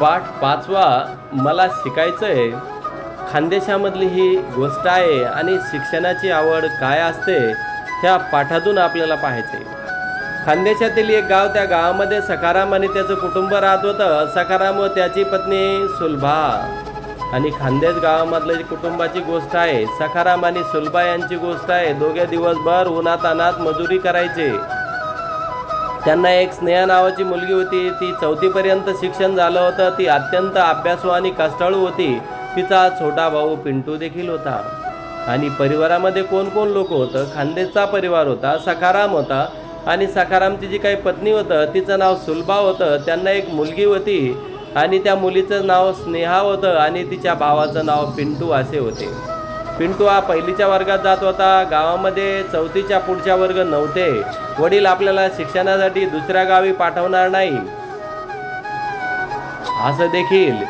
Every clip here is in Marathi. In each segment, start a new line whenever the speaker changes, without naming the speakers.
पाठ पाचवा मला शिकायचं आहे खानदेशामधली ही गोष्ट आहे आणि शिक्षणाची आवड काय असते ह्या पाठातून आपल्याला पाहायचे खानदेशातील एक गाव त्या गावामध्ये सकाराम आणि त्याचं कुटुंब राहत होतं. सकाराम व त्याची पत्नी सुलभा आणि खानदेश गावामधलं जी कुटुंबाची गोष्ट आहे सखाराम आणि सुलभा यांची गोष्ट आहे दोघे दिवसभर उन्हात अनात मजुरी करायचे. त्यांना एक स्नेहा नावाची मुलगी होती. ती चौथीपर्यंत शिक्षण झालं होतं. ती अत्यंत अभ्यासू आणि कष्टाळू होती. तिचा छोटा भाऊ पिंटू देखील होता. आणि परिवारामध्ये कोण कोण लोक होतं? खानदेशचा परिवार होता सखाराम होता आणि सखारामची जी काही पत्नी होतं तिचं नाव सुलभा होतं. त्यांना एक मुलगी होती आणि त्या मुलीचं नाव स्नेहा होतं आणि तिच्या भावाचं नाव पिंटू असे होते. पिंटू हा पहिलीच्या वर्गात जात होता. गावामध्ये चौथीच्या पुढच्या वर्ग नव्हते. वडील आपल्याला शिक्षणासाठी दुसऱ्या गावी पाठवणार नाही. असं देखील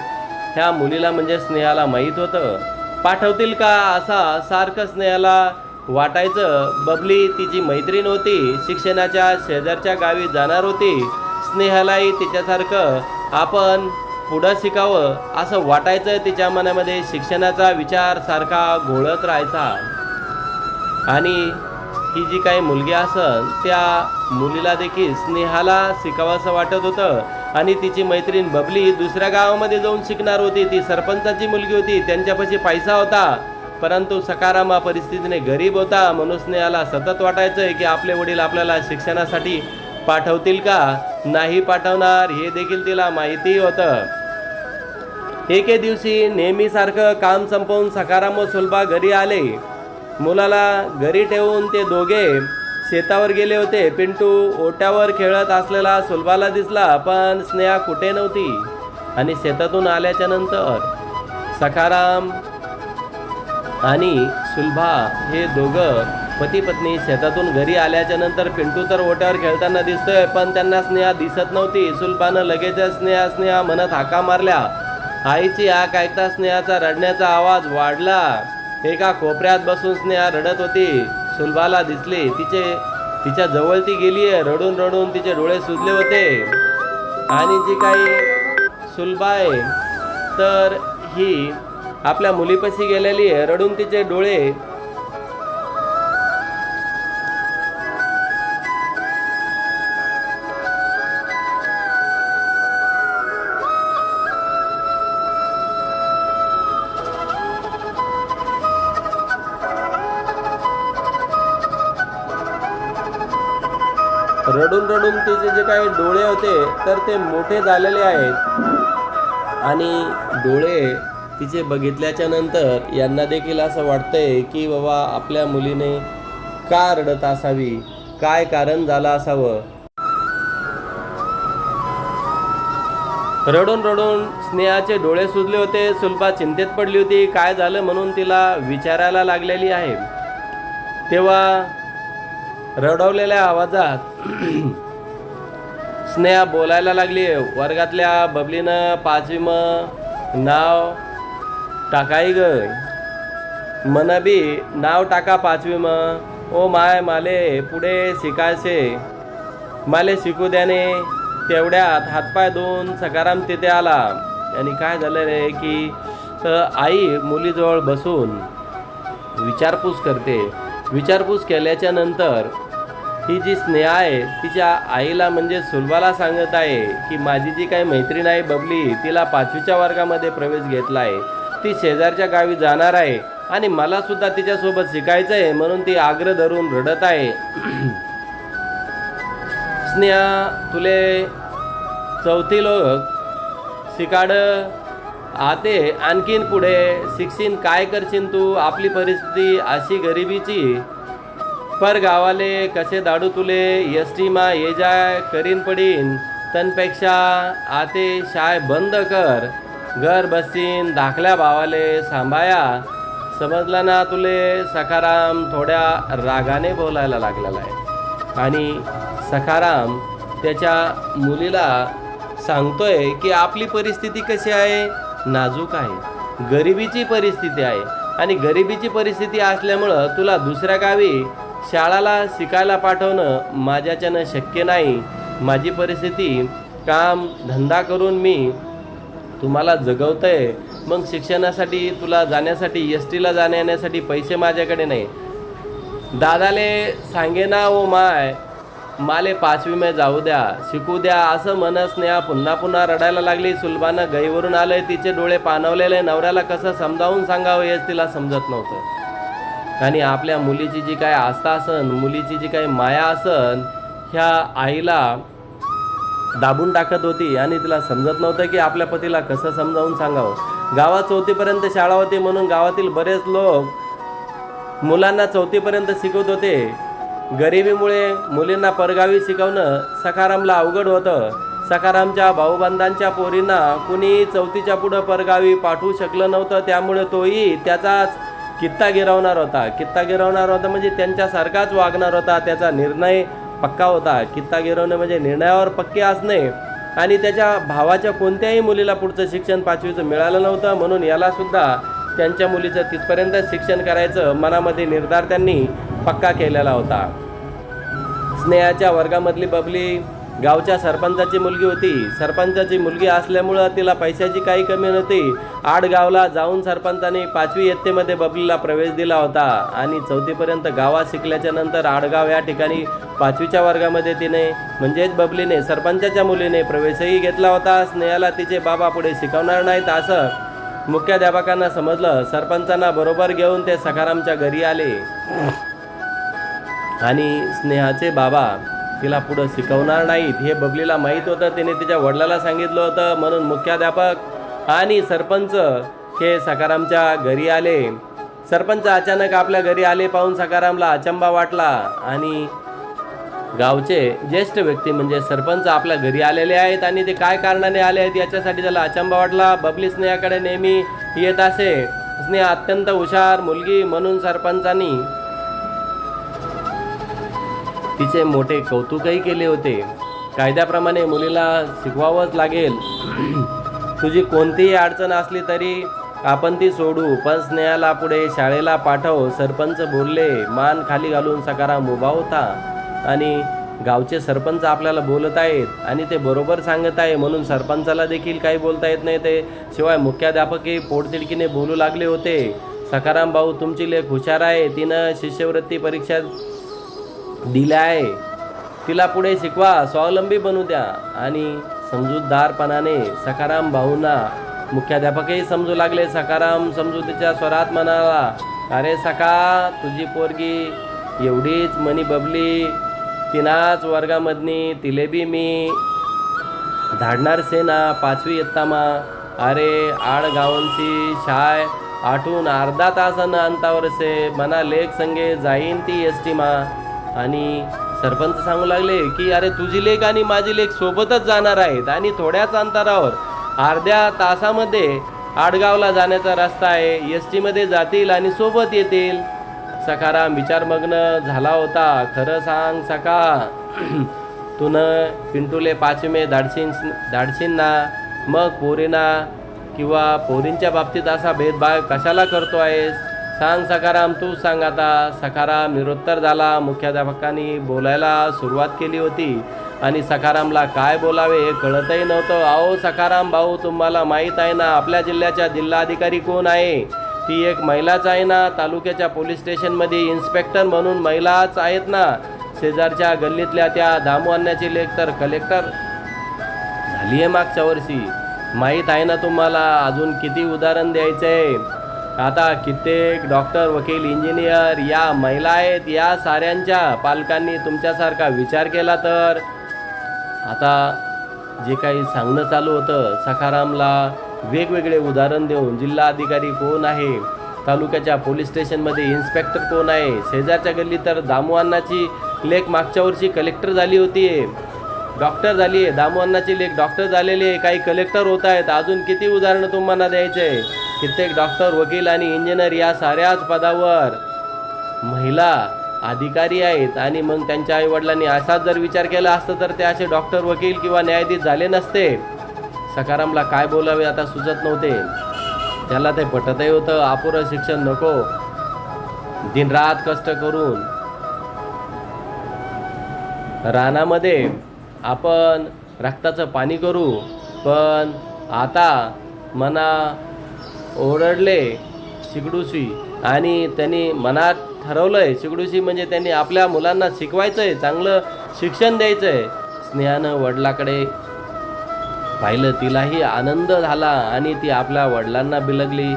ह्या मुलीला म्हणजे स्नेहाला माहीत होतं. पाठवतील का असा सारखं स्नेहाला वाटायचं. बबली तिची मैत्रीण होती. शिक्षणाच्या शेजारच्या गावी जाणार होती. स्नेहालाही तिच्यासारखं आपण पुढं शिकावं असं वाटायचं तिच्या मनामध्ये शिक्षणाचा विचार सारखा घोळत राहायचा. आणि ही जी काही मुलगी असन त्या मुलीला देखील स्नेहाला शिकावंसं वाटत होतं. आणि तिची मैत्रीण बबली दुसऱ्या गावामध्ये जाऊन शिकणार होती. ती सरपंचाची मुलगी होती. त्यांच्यापाशी पैसा होता. परंतु सकारामा परिस्थितीने गरीब होता. म्हणून स्नेहाला सतत वाटायचं की आपले वडील आपल्याला शिक्षणासाठी पाठवतील का? नाही पाठवणार हे देखील तिला माहिती होतं. एके दिवशी नेहमीसारखं काम संपवून सकाराम व सुलभा घरी आले. मुलाला घरी ठेवून ते दोघे शेतावर गेले होते. पिंटू ओट्यावर खेळत असलेला सुलभाला दिसला पण स्नेहा कुठे नव्हती आणि शेतातून आल्याच्यानंतर. सखाराम आणि सुलभा हे दोघं पती पत्नी शेतातून घरी आल्याच्यानंतर पिंटू तर ओट्यावर खेळताना दिसतोय पण त्यांना स्नेहा दिसत नव्हती. सुलभानं लगेचच स्नेहा स्नेहा म्हणत हाका मारल्या. आईची हाक ऐकता स्नेहाचा रडण्याचा आवाज वाढला. एका कोपऱ्यात बसून स्नेहा रडत होती. सुलभाला दिसली तिचे तिच्या जवळ ती गेली रडून रडून तिचे डोळे सुजले होते. आणि जी काही सुलभा आहे तर ही आपल्या मुलीपाशी गेलेली आहे रडून तिचे डोळे रडून रडून तिचे जे काही डोळे होते तर ते मोठे झालेले आहेत. आणि डोळे तिचे बघितल्याच्या नंतर यांना देखील असं वाटतंय की बाबा आपल्या मुलीने का रडत असावी? काय कारण झालं असावं? रडून रडून स्नेहाचे डोळे सुजले होते सुलभा चिंतेत पडली होती. काय झालं म्हणून तिला विचारायला लागलेली आहे. तेव्हा रडवलेल्या आवाजात स्नेहा बोलायला लागली. वर्गातल्या बबलीनं पाचवी मग नाव टाकाई ग. मनबी नाव टाका पाचवी मग ओ माय माले पुढे शिकायचे. माले शिकू द्याने तेवढ्यात हातपाय धुवून सकाराम तिथे आला. आणि काय झालं रे की आई मुलीजवळ बसून विचारपूस करते. विचारपूस केल्याच्यानंतर ही जी स्नेहा आहे तिच्या आईला म्हणजे सुलभाला सांगत आहे की माझी जी काही मैत्रीण आहे बबली तिला पाचवीच्या वर्गामध्ये प्रवेश घेतला आहे. ती शेजारच्या गावी जाणार आहे आणि मला सुद्धा तिच्यासोबत शिकायचं आहे म्हणून ती आग्रह धरून रडत आहे. स्नेहा तुले चौथी लोक शिकाड आते आणखीन पुढे. शिक्षण काय करशील तू? आपली परिस्थिती अशी गरिबीची पर गावाले कसे दाडू तुले एस मा ये जाय करीन पडीन. तनपेक्षा आते शाय बंद कर. घर बसीन धाकल्या भावाले सांभाया. समजला ना तुले सखाराम थोड्या रागाने बोलायला लागलेला आहे. आणि सखाराम त्याच्या मुलीला सांगतोय की आपली परिस्थिती कशी आहे? नाजूक आहे. गरिबीची परिस्थिती आहे. आणि गरिबीची परिस्थिती असल्यामुळं तुला दुसऱ्या गावी शाळाला शिकायला पाठवणं माझ्याच्यानं शक्य नाही. माझी परिस्थिती काम धंदा करून मी तुम्हाला जगवतंय. मग शिक्षणासाठी तुला जाण्यासाठी एस टीला जाण्या येण्यासाठी पैसे माझ्याकडे नाही. दादाले सांगेना ओ माय माले पाचवी मे जाऊ द्या शिकू द्या असं म्हणत पुन्हा पुन्हा रडायला लागली. सुलभानं गईवरून आलंय तिचे डोळे पाणवलेले नवऱ्याला कसं समजावून सांगावं हेच तिला समजत नव्हतं. आणि आपल्या मुलीची जी काय आस्था असन मुलीची जी काही माया असन ह्या आईला दाबून टाकत होती आणि तिला समजत नव्हतं की आपल्या पतीला कसं समजावून सांगावं. गावात चौथीपर्यंत शाळा होती म्हणून गावातील बरेच लोक मुलांना चौथीपर्यंत शिकवत होते. गरिबीमुळे मुलींना परगावी शिकवणं सखारामला अवघड होतं. सखारामच्या भाऊबंधांच्या पोरींना कुणी चौथीच्या पुढं परगावी पाठवू शकलं नव्हतं त्यामुळे तोही त्याचाच कित्ता गिरवणार होता. कित्ता गिरवणार होता म्हणजे त्यांच्यासारखाच वागणार होता त्याचा निर्णय पक्का होता. कित्ता गिरवणे म्हणजे निर्णयावर पक्के असणे. आणि त्याच्या भावाच्या कोणत्याही मुलीला पुढचं शिक्षण पाचवीचं मिळालं नव्हतं म्हणून यालासुद्धा त्यांच्या मुलीचं तिथपर्यंत शिक्षण करायचं मनामध्ये निर्धार त्यांनी पक्का केलेला होता. स्नेहाच्या वर्गामधली बबली गावच्या सरपंचाची मुलगी होती. सरपंचाची मुलगी असल्यामुळं तिला पैशाची काही कमी नव्हती. आडगावला जाऊन सरपंचाने पाचवी इयत्तेमध्ये बबलीला प्रवेश दिला होता आणि चौथीपर्यंत गावात शिकल्याच्या नंतर आडगाव या ठिकाणी पाचवीच्या वर्गामध्ये तिने म्हणजेच बबलीने सरपंचाच्या मुलीने प्रवेशही घेतला होता. स्नेहाला तिचे बाबा पुढे शिकवणार नाहीत असं मुख्याध्यापकांना समजलं. सरपंचांना बरोबर घेऊन ते सखारामच्या घरी आले. आणि स्नेहाचे बाबा तिला पुढं शिकवणार नाहीत. हे बबलीला माहीत होतं. तिने तिच्या वडिलाला सांगितलं होतं. म्हणून मुख्याध्यापक आणि सरपंच हे सकारामच्या घरी आले. सरपंच अचानक आपल्या घरी आले पाहून सकारामला अचंबा वाटला आणि गावचे ज्येष्ठ व्यक्ती म्हणजे सरपंच आपल्या घरी आलेले आहेत आणि ते काय कारणाने आले आहेत याच्यासाठी त्याला अचंबा वाटला. बबली स्नेहाकडे नेहमी येत असे. स्नेहा अत्यंत हुशार मुलगी म्हणून सरपंचांनी तिचे मोठे कौतुकही केले होते. कायद्याप्रमाणे मुलीला शिकवावंच लागेल. तुझी कोणतीही अडचण असली तरी आपण ती सोडू पण स्नेहाला पुढे शाळेला पाठव सरपंच बोलले मान खाली घालून सकाराम उभा होता. आणि गावचे सरपंच आपल्याला बोलत आहेत आणि ते बरोबर सांगत आहे म्हणून सरपंचाला देखील काही बोलता येत नाही. ते शिवाय मुख्याध्यापकही पोटतिडकीने बोलू लागले होते. सकाराम भाऊ तुमची लेख हुशार आहे. तिनं शिष्यवृत्ती परीक्षा दिल्या. आहे तिला पुढे शिकवा स्वावलंबी बनू द्या. आणि समजूतदारपणाने सकाराम भाऊंना मुख्याध्यापकही समजू लागले. सकाराम समजुतीच्या स्वरात म्हणाला अरे सका तुझी पोरगी एवढीच मनी बबली. तिनाच वर्गामधनी तिले बी मी. धाडणार सेना पाचवी इयत्तामा अरे आड गावनची शाय आठून अर्धा तासानं अंतावर से मना लेख संगे जाईन ती एस टी मा आणि सरपंच सांगू लागले की अरे तुझी लेख आणि माझी लेख सोबतच जाणार आहेत आणि थोड्याच अंतरावर अर्ध्या तासामध्ये आडगावला जाण्याचा रस्ता आहे. एस टीमध्ये जातील आणि सोबत येतील. सकाराम विचारमग्न झाला होता. खरं सांग सका तुन पिंटूले पाचमे धाडशीन धाडशीन ना मग पोरीना किंवा पोरींच्या बाबतीत असा भेदभाव कशाला करतो आहेस सांग सकाराम तू सांग आता. सकाराम निरुत्तर झाला. मुख्याध्यापकांनी बोलायला सुरुवात केली होती. आणि सकारामला काय बोलावे हे कळतही नव्हतं. अहो सकाराम भाऊ तुम्हाला माहीत आहे ना आपल्या जिल्ह्याच्या जिल्हाधिकारी कोण आहे? ती एक महिलाच आहे ना. तालुक्याच्या पोलीस स्टेशनमध्ये इन्स्पेक्टर म्हणून महिलाच आहेत ना. शेजारच्या गल्लीतल्या त्या दामू आणण्याची लेख तर कलेक्टर झाली आहे मागच्या वर्षी. माहीत आहे ना तुम्हाला अजून किती उदाहरण द्यायचं आहे आता कित्येक डॉक्टर वकील इंजिनियर या महिला आहेत या साऱ्यांच्या पालकांनी तुमच्यासारखा विचार केला तर? आता जे काही सांगणं चालू होतं सखारामला वेगवेगळे उदाहरण देऊन जिल्हा अधिकारी कोण आहे? तालुक्याच्या पोलीस स्टेशनमध्ये इन्स्पेक्टर कोण आहे? शेजारच्या गल्ली तर दामू लेख मागच्या वर्षी कलेक्टर झाली होती. डॉक्टर झाली आहे दामू लेख डॉक्टर झालेली आहे काही कलेक्टर होत आहेत. अजून किती उदाहरणं तुम्हाला द्यायचे? आहे कित्येक डॉक्टर वकील आणि इंजिनियर या साऱ्याच पदावर महिला अधिकारी आहेत आणि मग त्यांच्या आईवडिलांनी असाच जर विचार केला असता तर ते असे डॉक्टर वकील किंवा न्यायाधीश झाले नसते. सकारामला काय बोलावे आता सुचत नव्हते. त्याला ते पटतही होतं अपुरं शिक्षण नको. दिनरात कष्ट करून रानामध्ये आपण रक्ताचं पाणी करू पण आता मना ओरडले शिकडूशी आणि त्यांनी मनात ठरवलं आहे शिकडूशी म्हणजे त्यांनी आपल्या मुलांना शिकवायचं आहे चांगलं शिक्षण द्यायचं आहे स्नेहानं वडिलाकडे पाहिलं तिलाही आनंद झाला आणि ती आपल्या वडिलांना बिलगली.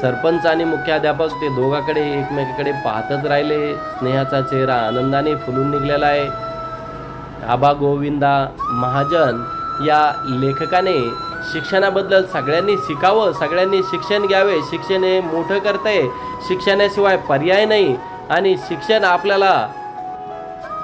सरपंच आणि मुख्याध्यापक ते दोघाकडे एकमेकाकडे पाहतच राहिले. स्नेहाचा चेहरा आनंदाने फुलून निघलेला आहे. आबा गोविंदा महाजन या लेखकाने शिक्षणाबद्दल सगळ्यांनी शिकावं सगळ्यांनी शिक्षण घ्यावे. शिक्षण हे मोठं करतंय शिक्षणाशिवाय पर्याय नाही आणि शिक्षण आपल्याला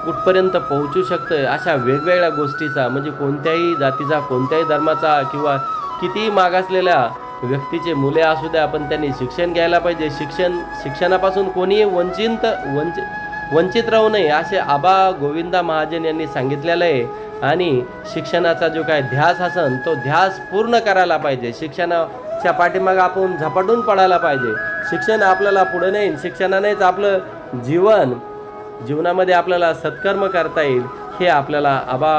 कुठपर्यंत पोहोचू शकतं अशा वेगवेगळ्या गोष्टीचा म्हणजे कोणत्याही जातीचा कोणत्याही धर्माचा किंवा कितीही मागासलेल्या व्यक्तीचे मुले असू द्या पण त्यांनी शिक्षण घ्यायला पाहिजे. शिक्षण शिक्षणापासून कोणीही वंचित वंचित वंचित राहू नये असे आबा गोविंदा महाजन यांनी सांगितलेलं आहे. आणि शिक्षणाचा जो काय ध्यास असन तो ध्यास पूर्ण करायला पाहिजे. शिक्षणाच्या पाठीमागं आपण झपाटून पडायला पाहिजे. शिक्षण आपल्याला पुढे नेईल शिक्षणानेच आपलं जीवन जीवनामध्ये आपल्याला सत्कर्म करता येईल हे आपल्याला आबा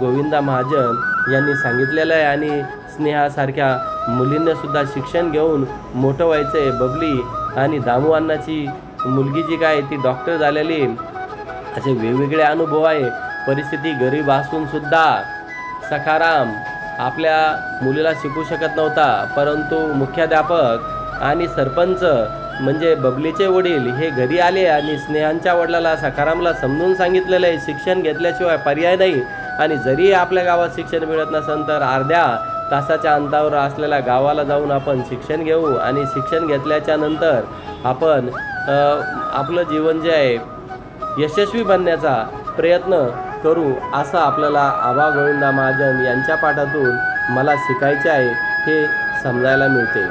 गोविंदा महाजन यांनी सांगितलेलं आहे. आणि स्नेहासारख्या मुलींनासुद्धा शिक्षण घेऊन मोठं व्हायचं आहे बबली आणि दामू अण्णाची मुलगी जी काय ती डॉक्टर झालेली असे वेगवेगळे अनुभव आहे. परिस्थिती गरीब असून सुद्धा सखाराम आपल्या मुलीला शिकू शकत नव्हता परंतु मुख्याध्यापक आणि सरपंच म्हणजे बबलीचे वडील हे घरी आले आणि स्नेहांच्या वडिलाला सखारामला समजून सांगितलेलं आहे शिक्षण घेतल्याशिवाय पर्याय नाही आणि जरी आपल्या गावात शिक्षण मिळत नसेल तर अर्ध्या तासाच्या अंतावर असलेल्या गावाला जाऊन आपण शिक्षण घेऊ आणि शिक्षण घेतल्याच्या नंतर आपण आपलं जीवन जे आहे यशस्वी बनण्याचा प्रयत्न करू असं आपल्याला आबा गोविंदा महाजन यांच्या पाठातून मला शिकायचे आहे हे समजायला मिळते.